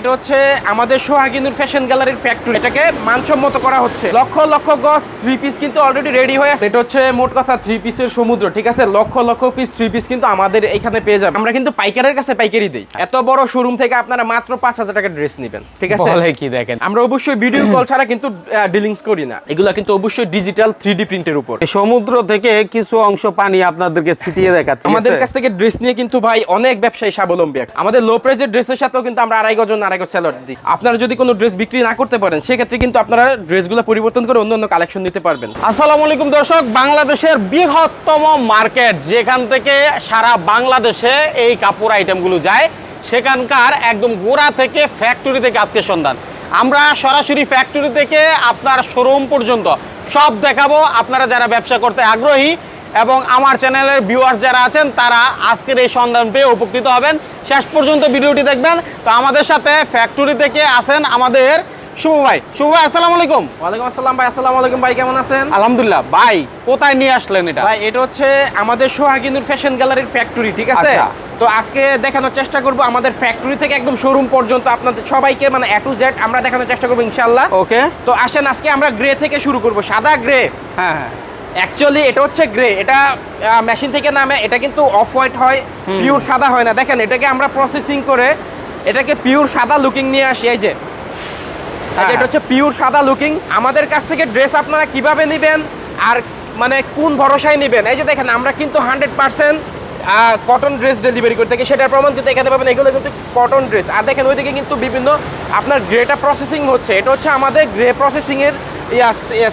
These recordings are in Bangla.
এটা হচ্ছে আমাদের সোহাগিনুর ফ্যাশন গ্যালারির ফ্যাক্টরি এটাকে মানসম্মত করা হচ্ছে। লক্ষ লক্ষ গজ থ্রি পিস কিন্তু অলরেডি রেডি হয়ে আছে। এটা হচ্ছে মোট কথা থ্রি পিসের সমুদ্র ঠিক আছে? Lakh lakh piece three piece কিন্তু আমাদের এখানে পেয়ে যাবে আমরা কিন্তু পাইকারের কাছে পাইকারি দিই। এত বড় শোরুম থেকে আপনারা মাত্র পাঁচ হাজার টাকা ড্রেস নেবেন ঠিক আছে? কি দেখেন? আমরা অবশ্যই ভিডিও কল ছাড়া কিন্তু ডিলিংস করি না। এগুলো কিন্তু অবশ্যই ডিজিটাল থ্রি ডি প্রিন্টের উপর। সমুদ্র থেকে কিছু অংশ পানি আপনাদেরকে ছিটিয়ে দেখাচ্ছে আমাদের কাছ থেকে ড্রেস নিয়ে কিন্তু ভাই অনেক ব্যবসায়ী স্বাবলম্বী। আমাদের লো প্রাইসের ড্রেসের সাথেও কিন্তু আমরা আড়াই গজন গজ স্যালাড দিই। আপনারা যদি কোনো ড্রেস বিক্রি না করতে পারেন, সেক্ষেত্রে কিন্তু আপনারা ড্রেসগুলো পরিবর্তন করে অন্য অন্য কালেকশন নিতে পারবেন। আসসালামু আলাইকুম দর্শক, বাংলাদেশের বৃহত্তম মার্কেট যেখান থেকে সারা বাংলাদেশে এই কাপড় আইটেমগুলো যায়, সেখানকার একদম গোড়া থেকে ফ্যাক্টরি থেকে আজকে সন্ধান। আমরা সরাসরি ফ্যাক্টরি থেকে আপনার শোরুম পর্যন্ত সব দেখাবো। আপনারা যারা ব্যবসা করতে আগ্রহী এবং আমার চ্যানেলের ভিউয়ার্স যারা আছেন তারা আজকের এই সন্ধান পেয়ে উপকৃত হবেন। শেষ পর্যন্ত ভিডিওটি দেখবেন। তো আমাদের সাথে ফ্যাক্টরি থেকে আসেন আমাদের শুভ ভাই। শুভ ভাই আসসালামু আলাইকুম। ওয়ালাইকুম আসসালাম ভাই আসসালামু আলাইকুম ভাই কেমন আছেন? আলহামদুলিল্লাহ। ভাই কোথায় নিয়ে আসলেন এটা? ভাই এটা হচ্ছে আমাদের সোহাগিনুর ফ্যাশন গ্যালারির ফ্যাক্টরি ঠিক আছে? আচ্ছা। তো আজকে দেখানোর চেষ্টা করব আমাদের ফ্যাক্টরি থেকে একদম শোরুম পর্যন্ত আপনাদের সবাইকে মানে এ টু জেড আমরা দেখানোর চেষ্টা করব ইনশাল্লাহ ওকে তো আসেন আজকে আমরা গ্রে থেকে শুরু করব সাদা গ্রে হ্যাঁ হ্যাঁ। অ্যাকচুয়ালি এটা হচ্ছে গ্রে এটা মেশিন থেকে নামে এটা কিন্তু অফ হোয়াইট হয় পিওর সাদা হয় না। দেখেন এটাকে আমরা প্রসেসিং করে এটাকে পিওর সাদা লুকিং নিয়ে আসি। এই যে। এই এটা হচ্ছে পিওর সাদা লুকিং আমাদের কাছ থেকে ড্রেস আপনারা কীভাবে নেবেন? আর মানে কোন ভরসায় নেবেন? এই যে দেখেন আমরা কিন্তু hundred percent cotton dress delivery করে থাকি। সেটার প্রমাণ কিন্তু এখানে পাবেন। এগুলো কিন্তু কটন ড্রেস আর দেখেন ওইদিকে কিন্তু বিভিন্ন আপনার গ্রেটা প্রসেসিং হচ্ছে। এটা হচ্ছে আমাদের গ্রে প্রসেসিং এর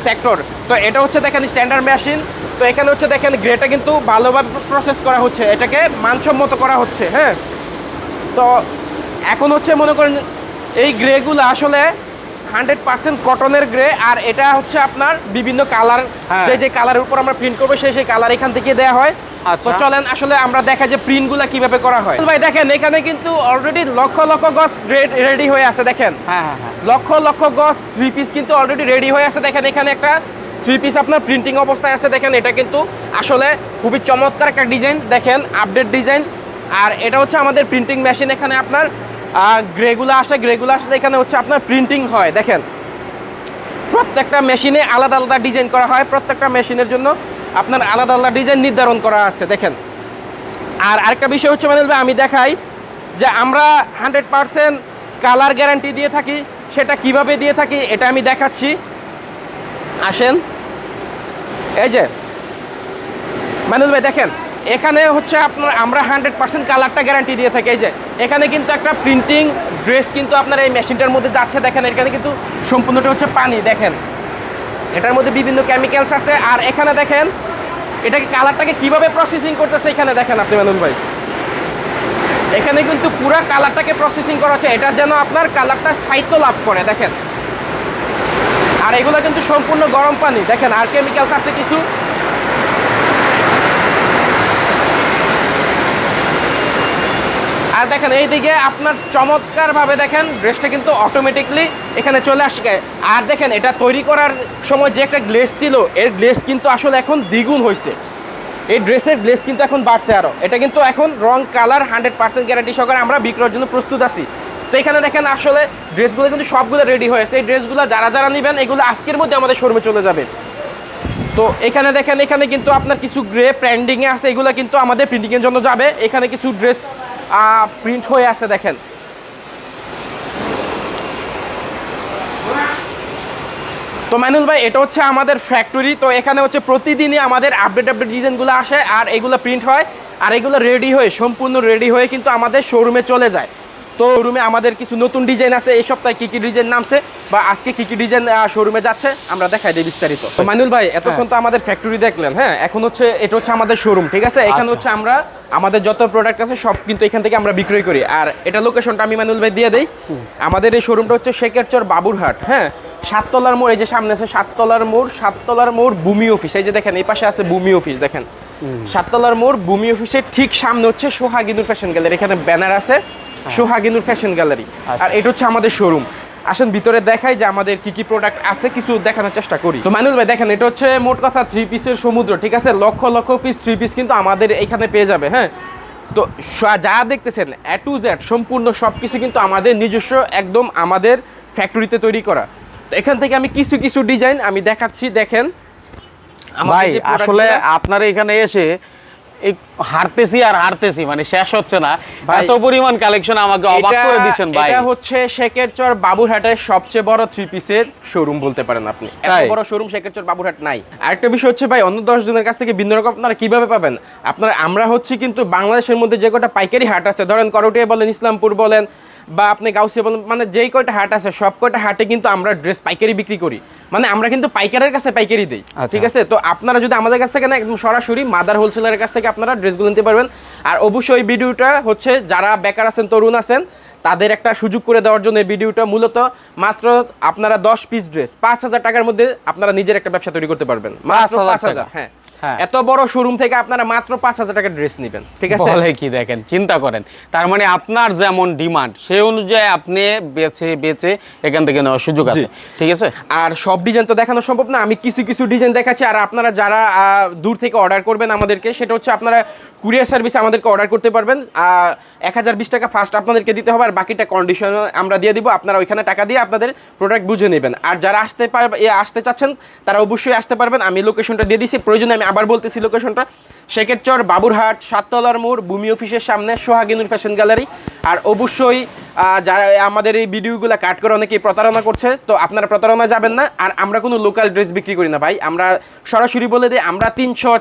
সেক্টর তো এটা হচ্ছে দেখেন স্ট্যান্ডার্ড মেশিন তো এখানে হচ্ছে দেখেন গ্রেটা কিন্তু ভালোভাবে প্রসেস করা হচ্ছে এটাকে মানসম্মত করা হচ্ছে হ্যাঁ তো এখন হচ্ছে মনে করেন এই গ্রেগুলো আসলে হান্ড্রেড পার্সেন্ট কটনের গ্রে আর এটা হচ্ছে আপনার বিভিন্ন কালার হ্যাঁ। যে যে কালারের উপর আমরা প্রিন্ট করব সেই সেই কালার এখান থেকে দেওয়া হয়। তো চলেন আসলে আমরা দেখা যে প্রিন্টগুলো কীভাবে করা হয়। ভাই দেখেন এখানে কিন্তু অলরেডি লক্ষ লক্ষ গজ রেডি হয়ে আছে দেখেন। হ্যাঁ হ্যাঁ হ্যাঁ। লক্ষ লক্ষ গজ থ্রি পিস কিন্তু অলরেডি রেডি হয়ে আছে। দেখেন এখানে একটা থ্রি পিস আপনার প্রিন্টিং অবস্থায় আছে। দেখেন এটা কিন্তু আসলে খুবই চমৎকার একটা ডিজাইন দেখেন আপডেট ডিজাইন আর এটা হচ্ছে আমাদের প্রিন্টিং মেশিন এখানে আপনার গ্রেগুলো আসে গ্রেগুলো আসলে এখানে হচ্ছে আপনার প্রিন্টিং হয়। দেখেন প্রত্যেকটা মেশিনে আলাদা আলাদা ডিজাইন করা হয়। প্রত্যেকটা মেশিনের জন্য আপনার আলাদা আলাদা ডিজাইন নির্ধারণ করা আছে, দেখেন। আর আরেকটা বিষয় হচ্ছে মানে আমি দেখাই যে আমরা হান্ড্রেড পারসেন্ট কালার গ্যারান্টি দিয়ে থাকি, সেটা কীভাবে দিয়ে থাকি, এটা আমি দেখাচ্ছি। আসেন। এই যে মানুল ভাই, দেখেন, এখানে হচ্ছে আপনার, আমরা হান্ড্রেড পার্সেন্ট কালারটা গ্যারান্টি দিয়ে থাকি। এই যে, এখানে কিন্তু একটা প্রিন্টিং ড্রেস কিন্তু আপনার এই মেশিনটার মধ্যে যাচ্ছে, দেখেন, এখানে কিন্তু সম্পূর্ণটা হচ্ছে পানি, দেখেন। এটার মধ্যে বিভিন্ন কেমিক্যালস আছে। আর এখানে দেখেন এটাকে কালারটাকে কীভাবে প্রসেসিং করতেছে এখানে দেখেন আপনি মানুষ ভাই। এখানে কিন্তু পুরো কালারটাকে প্রসেসিং করা হচ্ছে। এটা যেন আপনার কালারটা স্থায়িত্ব লাভ করে, দেখেন। আর এগুলো কিন্তু সম্পূর্ণ গরম পানি। দেখেন, আর কেমিক্যালস আছে কিছু। আর দেখেন এইদিকে আপনার চমৎকার ভাবে দেখেন ড্রেসটা কিন্তু অটোমেটিকলি এখানে চলে আসে আর দেখেন, এটা তৈরি করার সময় যে একটা গ্লেস ছিল, এর গ্লেস কিন্তু আসলে এখন দ্বিগুণ হয়েছে। এই ড্রেসের গ্লেস কিন্তু এখন বাড়ছে আরও এটা কিন্তু এখন রং কালার হান্ড্রেড পার্সেন্ট গ্যারান্টি সহকারে আমরা বিক্রয়ের জন্য প্রস্তুত আছি। তো এখানে দেখেন আসলে ড্রেসগুলো কিন্তু সবগুলো রেডি হয়েছে। এই ড্রেসগুলো যারা যারা নেবেন, এগুলো আজকের মধ্যে আমাদের শোরুমে চলে যাবে। তো এখানে দেখেন, এখানে কিন্তু আপনার কিছু গ্রে প্যান্ডিংয়ে আছে, এগুলো কিন্তু আমাদের প্রিন্টিংয়ের জন্য যাবে। এখানে কিছু ড্রেস প্রিন্ট হয়ে আছে দেখেন। তো মানুল ভাই, এটা হচ্ছে আমাদের ফ্যাক্টরি তো এখানে হচ্ছে প্রতিদিনই আমাদের আপডেট আপডেট ডিজাইনগুলো আসে আর এগুলো প্রিন্ট হয় আর এগুলো রেডি হয়ে, সম্পূর্ণ রেডি হয়ে কিন্তু আমাদের শোরুমে চলে যায়। তো শোরুমে আমাদের কিছু নতুন ডিজাইন আছে এই সপ্তাহে কি কি ডিজাইন নামছে বা আজকে কি কি ডিজাইন শোরুমে যাচ্ছে আমরা দেখাই দিই বিস্তারিত। তো মানুল ভাই এতক্ষণ তো আমাদের ফ্যাক্টরি দেখলেন হ্যাঁ? এখন হচ্ছে এটা হচ্ছে আমাদের শোরুম ঠিক আছে? এখানে আচ্ছা। হচ্ছে আমরা আমাদের যত প্রোডাক্ট আছে সব কিন্তু এখান থেকে আমরা বিক্রয় করি। আর এটা লোকেশনটা আমি মানুল ভাই দিয়ে দেই। আমাদের এই শোরুমটা হচ্ছে শেখেরচর বাবুরহাট হ্যাঁ? সাততলার মোড় এই যে সামনে আছে সাততলার মোড় সাততলার মোড় ভূমি অফিস এই যে দেখেন এই পাশে আছে ভূমি অফিস দেখেন। সাততলার মোড় ভূমি অফিসের ঠিক সামনে হচ্ছে সোহাগিনুর ফ্যাশন গ্যালারি এখানে ব্যানার আছে। সোহাগিনুর ফ্যাশন গ্যালারি আচ্ছা। আর এটা হচ্ছে আমাদের শোরুম আসেন ভিতরে দেখাই যে আমাদের কি কি প্রোডাক্ট আছে কিছু দেখানোর চেষ্টা করি। তো মানুল ভাই দেখেন এটা হচ্ছে মোট কথা থ্রি পিসের সমুদ্র ঠিক আছে? Lakh lakh piece three piece কিন্তু আমাদের এখানে পেয়ে যাবে হ্যাঁ? তো যা দেখতেছেন এ টু জেড সম্পূর্ণ সব কিছু কিন্তু আমাদের নিজস্ব একদম আমাদের ফ্যাক্টরিতে তৈরি করা। তো এখান থেকে আমি কিছু কিছু ডিজাইন আমি দেখাচ্ছি দেখেন। ভাই আসলে আপনার এখানে এসে হারতেছি আর হারতেছি মানে শেষ হচ্ছে না। এত পরিমাণ কালেকশন আমাকে অবাক করে দিচ্ছেন ভাই। এটা হচ্ছে শেখেরচর বাবুরহাটের সবচেয়ে বড় থ্রি পিসের শোরুম বলতে পারেন আপনি। এত বড় শোরুম শেখেরচর বাবুরহাট নাই। আরেকটা বিষয় হচ্ছে ভাই অন্য দশ জনের কাছ থেকে ভিন্ন রকম আপনারা কীভাবে পাবেন? আপনারা আমরা হচ্ছে কিন্তু বাংলাদেশের মধ্যে যে কটা পাইকারি হাট আছে ধরেন করটিয়া বলেন ইসলামপুর বলেন বা আপনি গাউসিয়া বলেন মানে যেই কয়টা হাট আছে সব কয়টা হাটে কিন্তু আমরা ড্রেস পাইকারি বিক্রি করি। মানে আমরা কিন্তু পাইকারের কাছে পাইকারি দিই আচ্ছা। ঠিক আছে? তো আপনারা যদি আমাদের কাছ থেকে না একদম সরাসরি মাদার হোলসেলারের কাছ থেকে আপনারা ড্রেসগুলো নিতে পারবেন। আর অবশ্যই ভিডিওটা হচ্ছে যারা বেকার আছেন তরুণ আছেন তাদের একটা সুযোগ করে দেওয়ার জন্য এই ভিডিওটা মূলত মাত্র আপনারা দশ পিস ড্রেস পাঁচ হাজার টাকার মধ্যে আপনারা নিজের একটা ব্যবসা তৈরি করতে পারবেন। পাঁচ হাজার হ্যাঁ। এত বড় শোরুম থেকে আপনারা মাত্র পাঁচ হাজার টাকা ড্রেস নেবেন ঠিক আছে? বলে কি দেখেন চিন্তা করেন তার মানে আপনার যেমন ডিমান্ড সেই অনুযায়ী আপনি বেছে বেছে এখান থেকে নেওয়ার সুযোগ আছে ঠিক আছে? আর সব ডিজাইন তো দেখানো সম্ভব না আমি কিছু কিছু ডিজাইন দেখাচ্ছি আর আপনারা যারা দূর থেকে অর্ডার করবেন আমাদেরকে সেটা হচ্ছে আপনারা কুরিয়ার সার্ভিসে আমাদেরকে অর্ডার করতে পারবেন। এক হাজার বিশ টাকা ফার্স্ট আপনাদেরকে দিতে হবে, আর বাকিটা কন্ডিশন আমরা দিয়ে দিব। আপনারা ওইখানে টাকা দিয়ে আপনাদের প্রোডাক্ট বুঝে নেবেন। আর যারা আসতে পার আসতে চাচ্ছেন, তারা অবশ্যই আসতে পারবেন। আমি লোকেশনটা দিয়ে দিচ্ছি প্রয়োজনে আমি আবার বলতেছি লোকেশনটা শেখেরচর, বাবুরহাট, সাততলার মোড়, ভূমি অফিসের সামনে সোহাগিনুর ফ্যাশন গ্যালারি আর অবশ্যই যারা আমাদের এই ভিডিওগুলো কাট করে অনেকেই প্রতারণা করছে, তো আপনারা প্রতারণা যাবেন না। আর আমরা কোনো লোকাল ড্রেস বিক্রি করি না, ভাই। আমরা সরাসরি বলে দিই, আমরা তিনশো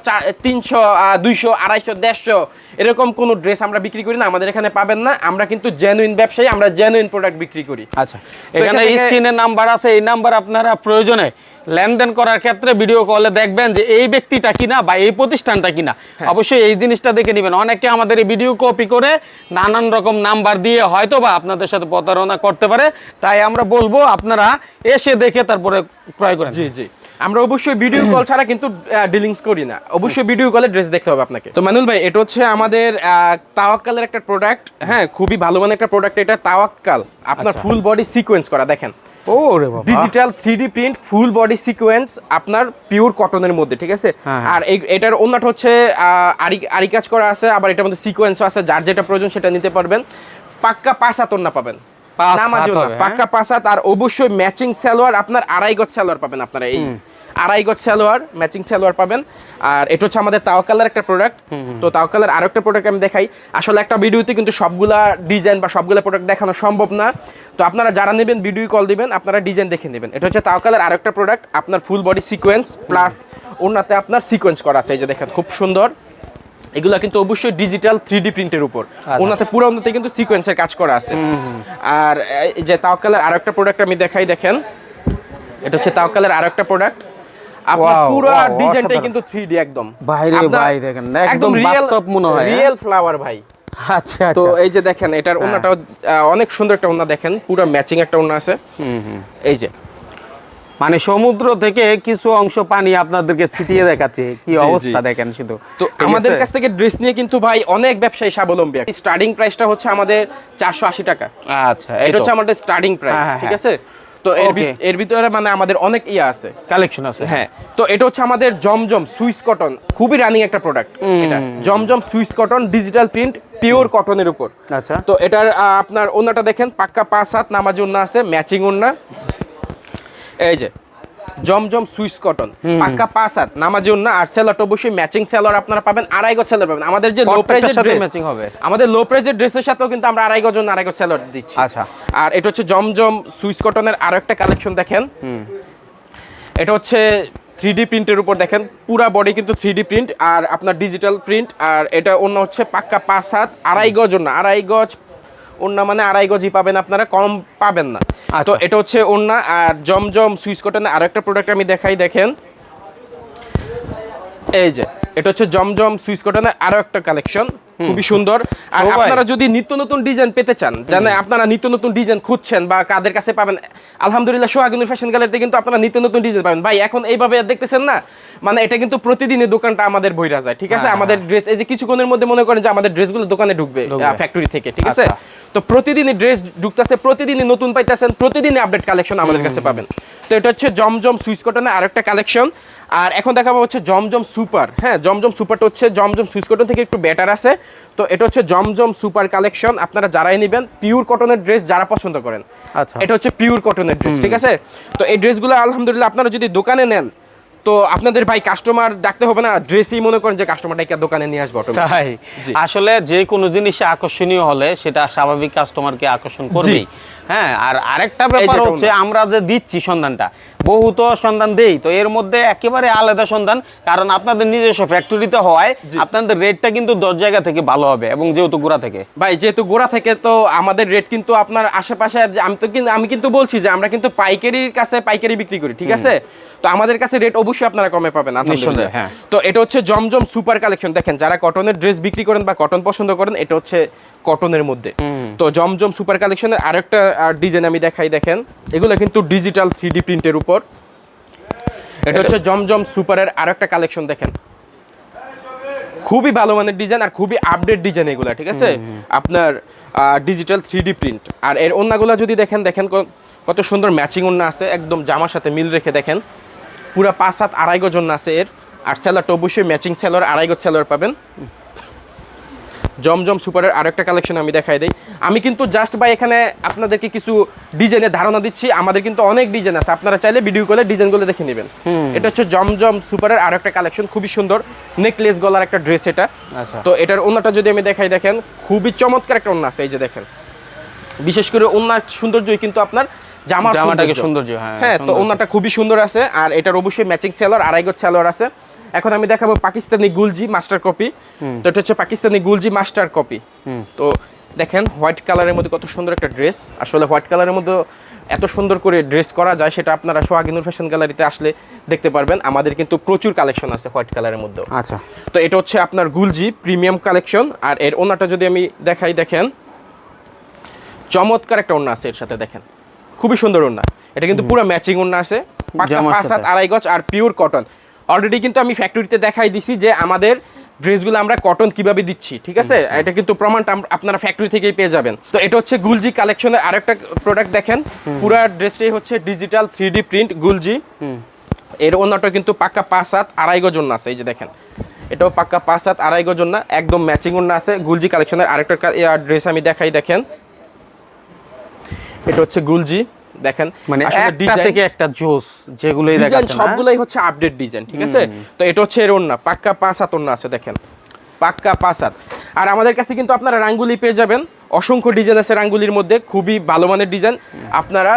তিনশো দুইশো, আড়াইশো দেড়শো। এরকম কোনো ড্রেস আমরা বিক্রি করি না আমাদের এখানে পাবেন না। আমরা কিন্তু জেনুইন ব্যবসায়ী আমরা জেনুইন প্রোডাক্ট বিক্রি করি। আচ্ছা এখানে স্ক্রিনের নাম্বার আছে এই নাম্বার আপনারা প্রয়োজনে লেনদেন করার ক্ষেত্রে ভিডিও কলে দেখবেন যে এই ব্যক্তিটা কিনা বা এই প্রতিষ্ঠানটা কিনা। হ্যাঁ। অবশ্যই এই জিনিসটা দেখে নেবেন। অনেকে আমাদের এই ভিডিও কপি করে নানান রকম নাম্বার দিয়ে হয়তো বা আপনাদের সাথে প্রতারণা করতে পারে। তাই আমরা বলব আপনারা এসে দেখে তারপরে ক্রয় করেন। জি জি। আমরা অবশ্যই ভিডিও কল ছাড়া কিন্তু ডিলিংস করি না। অবশ্যই ভিডিও কলে ড্রেস দেখতে হবে আপনাকে। তো মানুল ভাই এটা হচ্ছে আমাদের তাওয়াক্কালের একটা প্রোডাক্ট হ্যাঁ খুবই ভালো মানের একটা প্রোডাক্ট এটা তাওয়াক্কাল। আপনার। ফুল বডি সিকোয়েন্স করা দেখেন। ও রে বাবা। Digital three D print full body sequence আপনার পিওর কটনের মধ্যে ঠিক আছে? হ্যাঁ। আর এটার অন্যটা হচ্ছে আরি আরি কাজ করা আছে আবার এটার মধ্যে সিকোয়েন্সও আছে যার যেটা প্রয়োজন সেটা নিতে পারবেন। পাক্কা পাঁচ হাত না পাবেন হ্যাঁ? পাক্কা পাঁচ হাত আর অবশ্যই ম্যাচিং সালোয়ার আপনার আড়াই গজ সালোয়ার পাবেন আপনারা এই আড়াই গজ সালোয়ার ম্যাচিং সালোয়ার পাবেন। আর এটা হচ্ছে আমাদের তাওকালের একটা প্রোডাক্ট তো তাওকালের আরও একটা প্রোডাক্ট আমি দেখাই। আসলে একটা ভিডিওতে কিন্তু সবগুলা ডিজাইন বা সবগুলা প্রোডাক্ট দেখানো সম্ভব না। তো আপনারা যারা নেবেন ভিডিও কল দিবেন আপনারা ডিজাইন দেখে নেবেন। এটা হচ্ছে তাওকালের আরও একটা প্রোডাক্ট আপনার ফুল বডি সিকোয়েন্স প্লাস ওনাতে আপনার সিকোয়েন্স করা আছে। এই যে দেখেন খুব সুন্দর। এগুলো কিন্তু অবশ্যই ডিজিটাল থ্রি ডি প্রিন্টের উপর। ওনাতে পুরো ওনাতে কিন্তু সিকোয়েন্সের কাজ করা আছে। আর এই যে তাওকালের আরও একটা প্রোডাক্ট আমি দেখাই দেখেন। এটা হচ্ছে তাওকালের আরও একটা প্রোডাক্ট আপনার পুরো ডিজাইনটাই কিন্তু থ্রি ডি একদম। বাইরে ভাই দেখেন, একদম বাস্তব মনে হয়, হ্যাঁ? রিয়েল ফ্লাওয়ার ভাই। আচ্ছা তো আচ্ছা এই যে দেখেন এটার ওনাটাও অনেক সুন্দর একটা ওনা দেখেন পুরো ম্যাচিং একটা ওনা আছে। এই যে। মানে সমুদ্র থেকে কিছু অংশ পানি আপনাদেরকে ছিটিয়ে দেখাচ্ছে কি অবস্থা দেখেন শুধু। তো আমাদের কাছ থেকে ড্রেস নিয়ে কিন্তু ভাই অনেক ব্যবসায়ী স্বাবলম্বী। স্টার্টিং প্রাইসটা হচ্ছে আমাদের চারশো আশি টাকা। আচ্ছা এটা হচ্ছে আমাদের স্টার্টিং প্রাইস হ্যাঁ, হ্যাঁ, ঠিক হ্যাঁ। আছে? তো এর ভিতরে মানে আমাদের অনেক ইয়ে আছে। কালেকশন আছে। হ্যাঁ তো এটা হচ্ছে আমাদের জমজম সুইস কটন খুবই রানিং একটা প্রোডাক্ট এটা। Zamzam Swiss cotton digital print pure কটনের উপর। আচ্ছা। তো এটার আপনার ওনাটা দেখেন পাক্কা পাঁচ হাত নামাজ ওন্না আছে ম্যাচিং ওন্না এই যে জমজম সুইস কটন। পাক্কা পাঁচ হাত নামাজ ওন্না আর সেলার অবশ্যই ম্যাচিং সেলার আপনারা পাবেন আড়াই গজ সেলার পাবেন। আমাদের যে লো সাথে ড্রেস matching হবে। আমাদের লো প্রাইসের ড্রেসের সাথেও কিন্তু আমরা আড়াই গজ আড়াই গজ সেলার দিচ্ছি। আচ্ছা। আর এটা হচ্ছে জমজম সুইস কটনের আরও একটা কালেকশন দেখেন। এটা হচ্ছে থ্রি ডি প্রিন্টের উপর দেখেন পুরা বডি কিন্তু থ্রি ডি প্রিন্ট আর আপনার ডিজিটাল প্রিন্ট আর এটা অন্য হচ্ছে পাক্কা পাঁচ হাত আড়াই গজ অন্য আড়াই গজ অন্য মানে আড়াই গজই পাবেন আপনারা কম পাবেন না। আচ্ছা। তো এটা হচ্ছে অন্য আর জমজম সুইস কটনের আরও একটা প্রোডাক্ট আমি দেখাই দেখেন। এই যে এটা হচ্ছে জমজম সুইস কটনের আরও একটা কালেকশন খুবই সুন্দর। আর আপনারা যদি নিত্য নতুন ডিজাইন পেতে চান জানে আপনারা নিত্য নতুন ডিজাইন খুঁজছেন বা কাদের কাছে পাবেন আলহামদুলিল্লাহ সোহাগুনুর ফ্যাশন গ্যালারিতে কিন্তু আপনারা নিত্য নতুন ডিজাইন পাবেন। ভাই এখন এইভাবে দেখতেছেন না? মানে এটা কিন্তু প্রতিদিনই দোকানটা আমাদের বইরা যায় ঠিক আছে? হ্যাঁ, আমাদের ড্রেস এই যে কিছুক্ষণের মধ্যে মনে করেন যে আমাদের ড্রেসগুলো দোকানে ঢুকবে ঢুকবে। ফ্যাক্টরি থেকে ঠিক আছে? আচ্ছা। তো প্রতিদিনই ড্রেস ঢুকতেছে প্রতিদিনই নতুন পাইতেছেন প্রতিদিনই আপডেট কালেকশন আমাদের কাছে পাবেন। তো এটা হচ্ছে জমজম সুইচ কটনের আরেকটা কালেকশন আর এখন দেখাবো হচ্ছে জমজম সুপার। হ্যাঁ জমজম সুপারটা হচ্ছে জমজম সুইচ কটন থেকে একটু বেটার আছে। তো এটা হচ্ছে জমজম সুপার কালেকশন আপনারা যারাই নেবেন পিওর কটনের ড্রেস যারা পছন্দ করেন আচ্ছা। এটা হচ্ছে পিওর কটনের ড্রেস ঠিক আছে? তো এই ড্রেসগুলো আলহামদুলিল্লাহ আপনারা যদি দোকানে নেন তো আপনাদের ভাই কাস্টমার ডাকতে হবে না ড্রেসই মনে করেন যে কাস্টমারটাকে দোকানে নিয়ে আসব তাই। আসলে যে কোনো জিনিসে আকর্ষণীয় হলে সেটা স্বাভাবিক কাস্টমারকে আকর্ষণ করবেই। হ্যাঁ আর আরেকটা ব্যাপার হচ্ছে আমরা যে দিচ্ছি সন্ধানটা বহু তো সন্ধান দেই তো এর মধ্যে একেবারে আলাদা সন্ধান কারণ আপনাদের নিজস্ব ফ্যাক্টরিতে জি। আপনাদের রেটটা কিন্তু দশ জায়গা থেকে ভালো হবে এবং যেহেতু গোড়া থেকে। ভাই যেহেতু গোড়া থেকে তো আমাদের রেট কিন্তু আপনার আশেপাশে আমি তো কিন্তু আমি কিন্তু বলছি যে আমরা কিন্তু পাইকারির কাছে পাইকারি বিক্রি করি ঠিক আছে? তো আমাদের কাছে রেট অবশ্যই আপনারা কমে পাবেন। হ্যাঁ। তো এটা হচ্ছে জমজম সুপার কালেকশন দেখেন যারা কটনের ড্রেস বিক্রি করেন বা কটন পছন্দ করেন এটা হচ্ছে কটনের মধ্যে। তো জমজম সুপার কালেকশনের আরেকটা ডিজাইন আমি দেখাই দেখেন। এগুলো কিন্তু ডিজিটাল থ্রি প্রিন্টের উপর। এটা হচ্ছে জমজম সুপারের আরেকটা কালেকশন দেখেন। খুবই ভালো মানের ডিজাইন আর খুবই আপডেট ডিজাইন এগুলো ঠিক আছে? আপনার ডিজিটাল থ্রি ডি প্রিন্ট আর এর ওন্নাগুলো যদি দেখেন দেখেন কত সুন্দর ম্যাচিং ওন্না আছে একদম জামার সাথে মিল রেখে দেখেন। পুরা পাঁচ সাত আড়াই গজ ওন্না আছে এর। আর সেলারটা অবশ্যই ম্যাচিং সেলার আড়াই গজ সেলার পাবেন। জমজম সুপারের আরেকটা কালেকশন আমি দেখাই দিই। আমি কিন্তু জাস্ট ভাই এখানে আপনাদেরকে কিছু ডিজাইনের ধারণা দিচ্ছি। আমাদের কিন্তু অনেক ডিজাইন আছে। আপনারা চাইলে ভিডিও কলে ডিজাইনগুলো দেখে নেবেন। এটা হচ্ছে জমজম সুপারের আরেকটা কালেকশন খুবই সুন্দর। নেকলেস গলার একটা ড্রেস এটা। আচ্ছা। তো এটার ওন্নাটা যদি আমি দেখাই দেখেন খুবই চমৎকার একটা ওন্না আছে। এই যে দেখেন। বিশেষ করে ওন্নার সৌন্দর্যই কিন্তু আপনার জামাটাকে সৌন্দর্য। হ্যাঁ হ্যাঁ তো সৌন্দর্য। খুবই সুন্দর আছে আর এটার অবশ্যই ম্যাচিং সেলর আড়াই গজ সেলর আছে। এখন আমি দেখাবো পাকিস্তানি গুলজি মাস্টার কপি তো এটা হচ্ছে পাকিস্তানি গুলজি মাস্টার কপি তো দেখেন হোয়াইট কালারের মধ্যে কত সুন্দর একটা ড্রেস আসলে হোয়াইট কালারের মধ্যে এত সুন্দর করে ড্রেস করা যায় সেটা আপনারা সোহাগিনুর ফ্যাশন গ্যালারিতে আসলে দেখতে পারবেন। আমাদের কিন্তু প্রচুর কালেকশন আছে হোয়াইট কালারের মধ্যে আচ্ছা। তো এটা হচ্ছে আপনার গুলজি প্রিমিয়াম কালেকশন আর এর ওনাটা যদি আমি দেখাই দেখেন। চমৎকার একটা ওন্না আছে এর সাথে দেখেন। খুবই সুন্দর ওন্না এটা কিন্তু পুরো ম্যাচিং ওন্না আছে। পাঁচ সাত। আড়াই গজ আর পিওর কটন অলরেডি কিন্তু আমি ফ্যাক্টরিতে দেখাই দিছি যে আমাদের ড্রেসগুলো আমরা কটন কীভাবে দিচ্ছি ঠিক আছে? এটা কিন্তু প্রমাণটা আপনারা ফ্যাক্টরি থেকেই পেয়ে যাবেন। তো এটা হচ্ছে গুলজি কালেকশনের আরেকটা প্রোডাক্ট দেখেন। পুরো ড্রেসটাই হচ্ছে ডিজিটাল থ্রি ডি প্রিন্ট গুলজি এর অন্যটা কিন্তু পাক্কা পাঁচ সাত আড়াই গজ ওন্না আছে এই যে দেখেন। এটাও পাক্কা পাঁচ সাত আড়াই গজ ওন্না একদম ম্যাচিং ওন্না আছে। গুলজি কালেকশনের আরেকটা ড্রেস আমি দেখাই দেখেন। এটা হচ্ছে গুলজি দেখেন। মানে একটা থেকে একটা জোস যেগুলোই ডিজাইন দেখাচ্ছে না সবগুলাই হচ্ছে আপডেট ডিজাইন ঠিক আছে? তো এটা হচ্ছে এর ওন্না পাক্কা পাঁচ হাত ওন্না আছে দেখেন। পাক্কা পাঁচ হাত। আর আমাদের কাছে কিন্তু আপনারা রাঙ্গুলি পেয়ে যাবেন। অসংখ্য ডিজাইন আছে রাঙ্গুলির মধ্যে খুবই ভালো মানের ডিজাইন আপনারা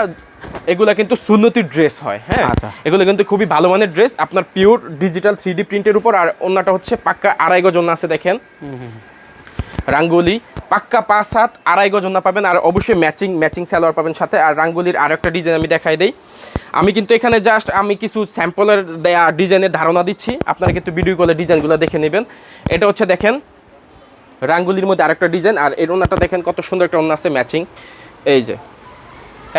এগুলা কিন্তু সুন্নতি ড্রেস হয় হ্যাঁ? আচ্ছা। এগুলো কিন্তু খুবই ভালো মানের ড্রেস আপনার পিওর ডিজিটাল থ্রি ডি প্রিন্টের উপর আর অন্যটা হচ্ছে পাক্কা আড়াই গজ আছে দেখেন। রাঙ্গুলি পাক্কা পাঁচ হাত আড়াই গজ ওন্না পাবেন। আর অবশ্যই ম্যাচিং ম্যাচিং স্যালোয়ার পাবেন সাথে। আর রাঙ্গুলির আরেকটা ডিজাইন আমি দেখাই দিই। আমি কিন্তু এখানে জাস্ট আমি কিছু স্যাম্পলের দেয়া ডিজাইনের ধারণা দিচ্ছি। আপনারা কিন্তু ভিডিও কলে ডিজাইনগুলো দেখে নেবেন। এটা হচ্ছে দেখেন রাঙ্গুলির মধ্যে আরেকটা ডিজাইন আর এর ওনাটা দেখেন কত সুন্দর একটা ওনা আছে ম্যাচিং এই যে।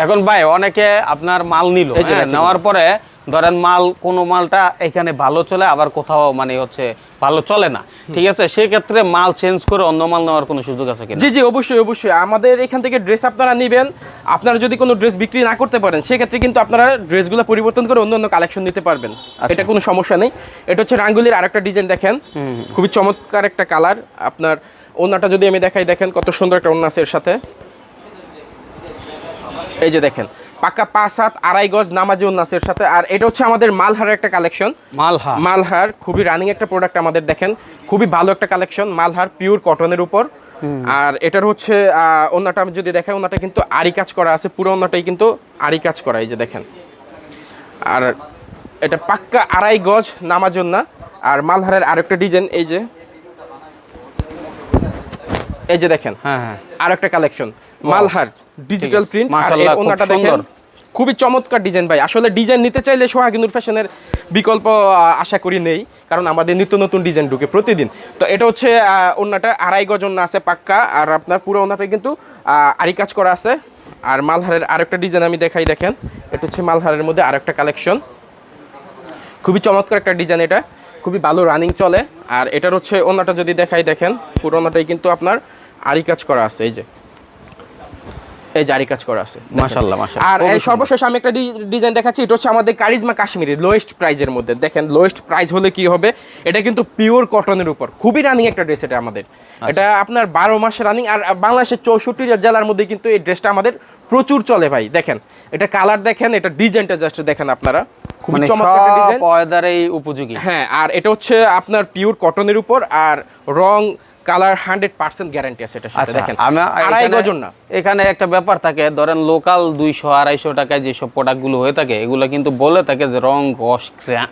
এখন ভাই অনেকে আপনার মাল নিল হ্যাঁ। নেওয়ার পরে ধরেন মাল কোনো মালটা এখানে ভালো চলে আবার কোথাও মানে হচ্ছে ভালো চলে না। ঠিক আছে? সেক্ষেত্রে মাল চেঞ্জ করে অন্য মাল নেওয়ার কোনো সুযোগ আছে কিনা? জি জি অবশ্যই অবশ্যই। আমাদের এখান থেকে ড্রেস আপনারা নেবেন। আপনারা যদি কোনো ড্রেস বিক্রি না করতে পারেন সেক্ষেত্রে কিন্তু আপনারা ড্রেসগুলো পরিবর্তন করে অন্য অন্য কালেকশন নিতে পারবেন। আচ্ছা। এটা কোনো সমস্যা নেই। এটা হচ্ছে রাঙ্গুলির আরেকটা ডিজাইন দেখেন। খুবই চমৎকার একটা কালার আপনার ওনাটা যদি আমি দেখাই দেখেন কত সুন্দর একটা ওনা আছে এর সাথে। এই যে দেখেন পাক্কা পাঁচ সাত আড়াই গজ নামাজি উন্নাসের সাথে। আর এটা হচ্ছে আমাদের মালহারের একটা কালেকশন মালহার মালহার খুবই রানিং একটা প্রোডাক্ট আমাদের দেখেন। খুবই ভালো একটা কালেকশন মালহার পিওর কটনের উপর। আর এটার হচ্ছে ওনাটা আমি যদি দেখাই ওনাটা কিন্তু আরি কাজ করা আছে। পুরো ওনাটাই কিন্তু আরি কাজ করা এই যে দেখেন। আর এটা পাক্কা আড়াই গজ নামার জন্য আর মালহারের আরেকটা ডিজাইন এই যে। এই যে দেখেন। হ্যাঁ হ্যাঁ। আর একটা কালেকশন মালহার ডিজিটাল প্রিন্ট আর মাশাআল্লাহ, খুব ওনাটা দেখেন। সুন্দর। খুবই চমৎকার ডিজাইন ভাই। আসলে ডিজাইন নিতে চাইলে সোহাগিনুর ফ্যাশনের বিকল্প আশা করি নেই কারণ আমাদের নিত্য নতুন ডিজাইন ঢুকে প্রতিদিন। তো এটা হচ্ছে ওনাটা আড়াই গজ ওনা আছে পাক্কা আর আপনার পুরো ওনাটা কিন্তু আরি কাজ করা আছে। আর মালহারের আরেকটা ডিজাইন আমি দেখাই দেখেন। এটা হচ্ছে মালহারের মধ্যে আরেকটা কালেকশন খুবই চমৎকার একটা ডিজাইন এটা। খুবই ভালো রানিং চলে। আর এটার হচ্ছে ওনাটা যদি দেখাই দেখেন পুরো ওনাটাই কিন্তু আপনার আরি কাজ করা আছে এই যে। এই জারি কাজ করা আছে। মাশাআল্লাহ, মাশাআল্লাহ। আর এই সর্বশেষ আমি একটা ডিজাইন দেখাচ্ছি এটা হচ্ছে আমাদের কারিজমা কাশ্মীরি লোয়েস্ট প্রাইজের মধ্যে। দেখেন লোয়েস্ট প্রাইস হলে কি হবে? এটা কিন্তু পিওর কটনের উপর। খুবই রানিং একটা ড্রেস এটা আমাদের। আচ্ছা। এটা আপনার বারো মাস রানিং আর বাংলাদেশের চৌষট্টি জেলার মধ্যে কিন্তু এই ড্রেসটা আমাদের প্রচুর চলে ভাই। দেখেন এটা কালার দেখেন এটা ডিজাইনটা জাস্ট দেখেন আপনারা। মানে সব উপযোগী। হ্যাঁ আর এটা হচ্ছে আপনার পিওর কটনের উপর আর রং কালার হান্ড্রেড পার্সেন্ট গ্যারান্টি আছে এটা আচ্ছা দেখেন। আড়াই এখানে- গজন না। এখানে একটা ব্যাপার থাকে ধরেন লোকাল দুইশো আড়াইশো টাকায় যেসব প্রোডাক্টগুলো হয়ে থাকে এগুলো কিন্তু বলে থাকে যে রং কষ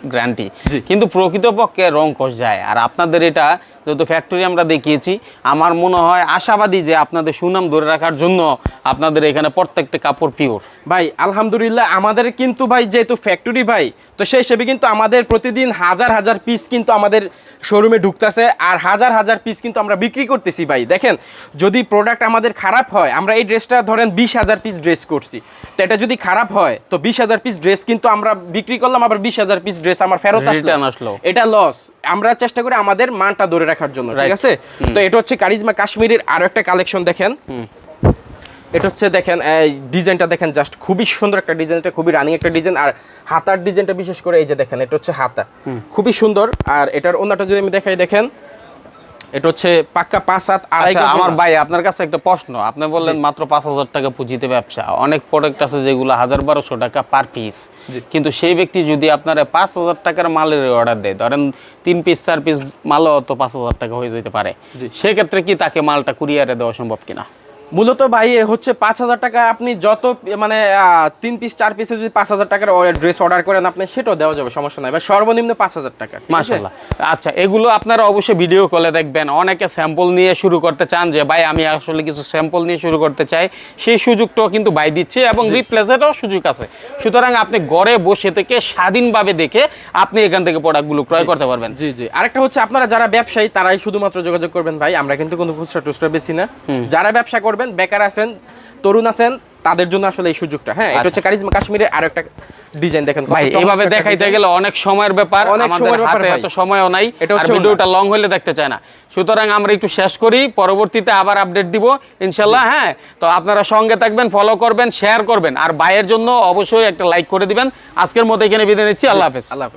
গ্যারান্টি। কিন্তু প্রকৃতপক্ষে রং কষ যায়। আর আপনাদের এটা যেহেতু ফ্যাক্টরি আমরা দেখিয়েছি আমার মনে হয় আশাবাদী যে আপনাদের সুনাম ধরে রাখার জন্য আপনাদের এখানে প্রত্যেকটা কাপড় পিওর ভাই আলহামদুলিল্লাহ আমাদের কিন্তু ভাই যেহেতু ফ্যাক্টরি ভাই তো সেই হিসেবে কিন্তু আমাদের প্রতিদিন হাজার হাজার পিস কিন্তু আমাদের শোরুমে ঢুকতেছে আর হাজার হাজার পিস কিন্তু আমরা বিক্রি করতেছি ভাই। দেখেন যদি প্রোডাক্ট আমাদের খারাপ হয় আমরা এই ড্রেসটা ধরেন বিশ হাজার পিস ড্রেস করছি। তো এটা যদি খারাপ হয় তো বিশ হাজার পিস ড্রেস কিন্তু আমরা বিক্রি করলাম আবার বিশ হাজার পিস ড্রেস আমার ফেরত আসলো। এটা লস আমরা চেষ্টা করি আমাদের মানটা ধরে রাখার জন্য ঠিক আছে? তো এটা হচ্ছে কারিজমা কাশ্মীরের আরও একটা কালেকশন দেখেন। এটা হচ্ছে দেখেন এই ডিজাইনটা দেখেন জাস্ট খুবই সুন্দর একটা ডিজাইন এটা খুবই রানিং একটা ডিজাইন আর হাতার ডিজাইনটা বিশেষ করে এই যে দেখেন এটা হচ্ছে হাতা। খুবই সুন্দর আর এটার অন্যটা যদি আমি দেখাই দেখেন এটা হচ্ছে পাক্কা পাঁচ হাত আড়াই আচ্ছা আমার ভাই আপনার কাছে একটা প্রশ্ন। আপনি বললেন মাত্র পাঁচ হাজার টাকা পুঁজিতে ব্যবসা। অনেক প্রোডাক্ট আছে যেগুলো হাজার বারোশো টাকা পার পিস কিন্তু সেই ব্যক্তি যদি আপনার পাঁচ হাজার টাকার মালের অর্ডার দেয় ধরেন তিন পিস চার পিস মালও তো পাঁচ হাজার টাকা হয়ে যেতে পারে। সেক্ষেত্রে কি তাকে মালটা কুরিয়ারে দেওয়া সম্ভব কিনা? মূলত ভাই হচ্ছে পাঁচ হাজার টাকা আপনি যত মানে তিন পিস চার পিসে যদি পাঁচ হাজার টাকার ড্রেস অর্ডার করেন আপনি সেটাও দেওয়া যাবে সমস্যা নাই। বা সর্বনিম্ন পাঁচ হাজার টাকা? মাশাল্লাহ আচ্ছা এগুলো আপনারা অবশ্যই ভিডিও কলে দেখবেন। অনেকে স্যাম্পল নিয়ে শুরু করতে চান যে ভাই আমি আসলে কিছু স্যাম্পল নিয়ে শুরু করতে চাই। সেই সুযোগটাও কিন্তু ভাই দিচ্ছে এবং রিপ্লেসেরও সুযোগ আছে। সুতরাং আপনি ঘরে বসে থেকে স্বাধীনভাবে দেখে আপনি এখান থেকে প্রোডাক্টগুলো ক্রয় করতে পারবেন। জি জি। আরেকটা হচ্ছে আপনারা যারা ব্যবসায়ী তারাই শুধুমাত্র যোগাযোগ করবেন ভাই। আমরা কিন্তু কোনো খুচরা টুচরা বেশি না। যারা ব্যবসা করবেন বেকার আছেন তরুণ আছেন তাদের জন্য আসলে এই সুযোগটা। হ্যাঁ এটা হচ্ছে কারিজমা কাশ্মীরের আরও একটা ডিজাইন দেখেন ভাই একটা দেখাইতে গেলে অনেক সময়ের ব্যাপার আমাদের হাতে এত সময়ও নাই আর ভিডিওটা লং হলে দেখতে চায় না। সুতরাং আমরা একটু শেষ করি পরবর্তীতে আবার আপডেট দিব ইনশাল্লাহ হ্যাঁ? তো আপনারা সঙ্গে থাকবেন ফলো করবেন শেয়ার করবেন আর বাইয়ের জন্য অবশ্যই একটা লাইক করে দিবেন। আজকের মতো এখানে বিদায় নিচ্ছি আল্লাহ হাফেজ। আল্লাহ হাফেজ।